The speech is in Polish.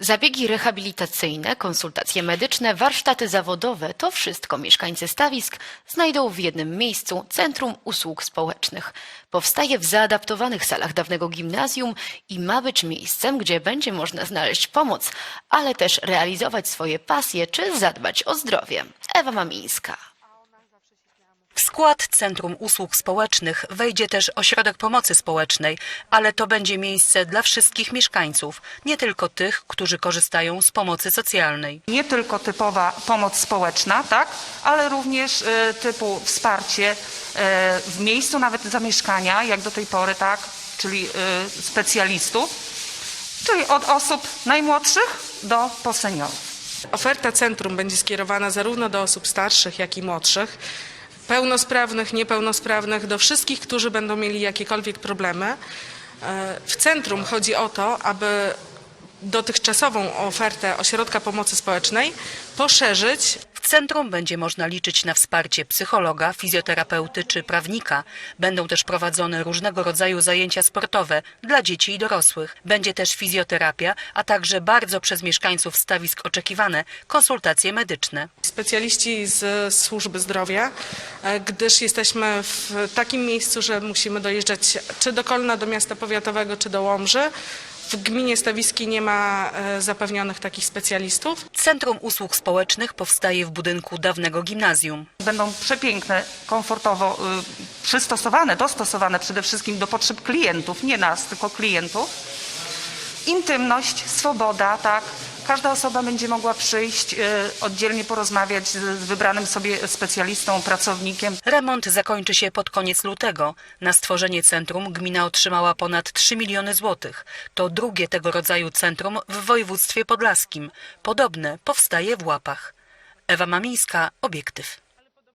Zabiegi rehabilitacyjne, konsultacje medyczne, warsztaty zawodowe to wszystko mieszkańcy stawisk znajdą w jednym miejscu Centrum Usług Społecznych. Powstaje w zaadaptowanych salach dawnego gimnazjum i ma być miejscem, gdzie będzie można znaleźć pomoc, ale też realizować swoje pasje czy zadbać o zdrowie. Ewa Mamińska. W skład Centrum Usług Społecznych wejdzie też ośrodek pomocy społecznej, ale to będzie miejsce dla wszystkich mieszkańców, nie tylko tych, którzy korzystają z pomocy socjalnej. nie tylko typowa pomoc społeczna, tak, ale również e, typu wsparcie e, w miejscu nawet zamieszkania, jak do tej pory, tak, czyli e, specjalistów, czyli od osób najmłodszych do po seniorów. Oferta centrum będzie skierowana zarówno do osób starszych, jak i młodszych, pełnosprawnych, niepełnosprawnych, do wszystkich, którzy będą mieli jakiekolwiek problemy. E, W centrum chodzi o to, aby dotychczasową ofertę ośrodka pomocy społecznej poszerzyć centrum będzie można liczyć na wsparcie psychologa, fizjoterapeuty czy prawnika. Będą też prowadzone różnego rodzaju zajęcia sportowe dla dzieci i dorosłych. Będzie też fizjoterapia, a także bardzo przez mieszkańców stawisk oczekiwane konsultacje medyczne. specjaliści z służby zdrowia, e, gdyż jesteśmy w takim miejscu, że musimy dojeżdżać czy do Kolna, do miasta powiatowego, czy do Łomży. W gminie Stawiski nie ma e, zapewnionych takich specjalistów. Centrum Usług Społecznych powstaje w budynku dawnego gimnazjum. Będą przepiękne, komfortowo y, przystosowane, dostosowane przede wszystkim do potrzeb klientów, nie nas, tylko klientów. Intymność, swoboda, tak. Każda osoba będzie mogła przyjść, y, oddzielnie porozmawiać z, z wybranym sobie specjalistą, pracownikiem. Remont zakończy się pod koniec lutego. Na stworzenie centrum gmina otrzymała ponad 3 miliony złotych. To drugie tego rodzaju centrum w województwie podlaskim. Podobne powstaje w Łapach. Ewa Mamińska, Obiektyw.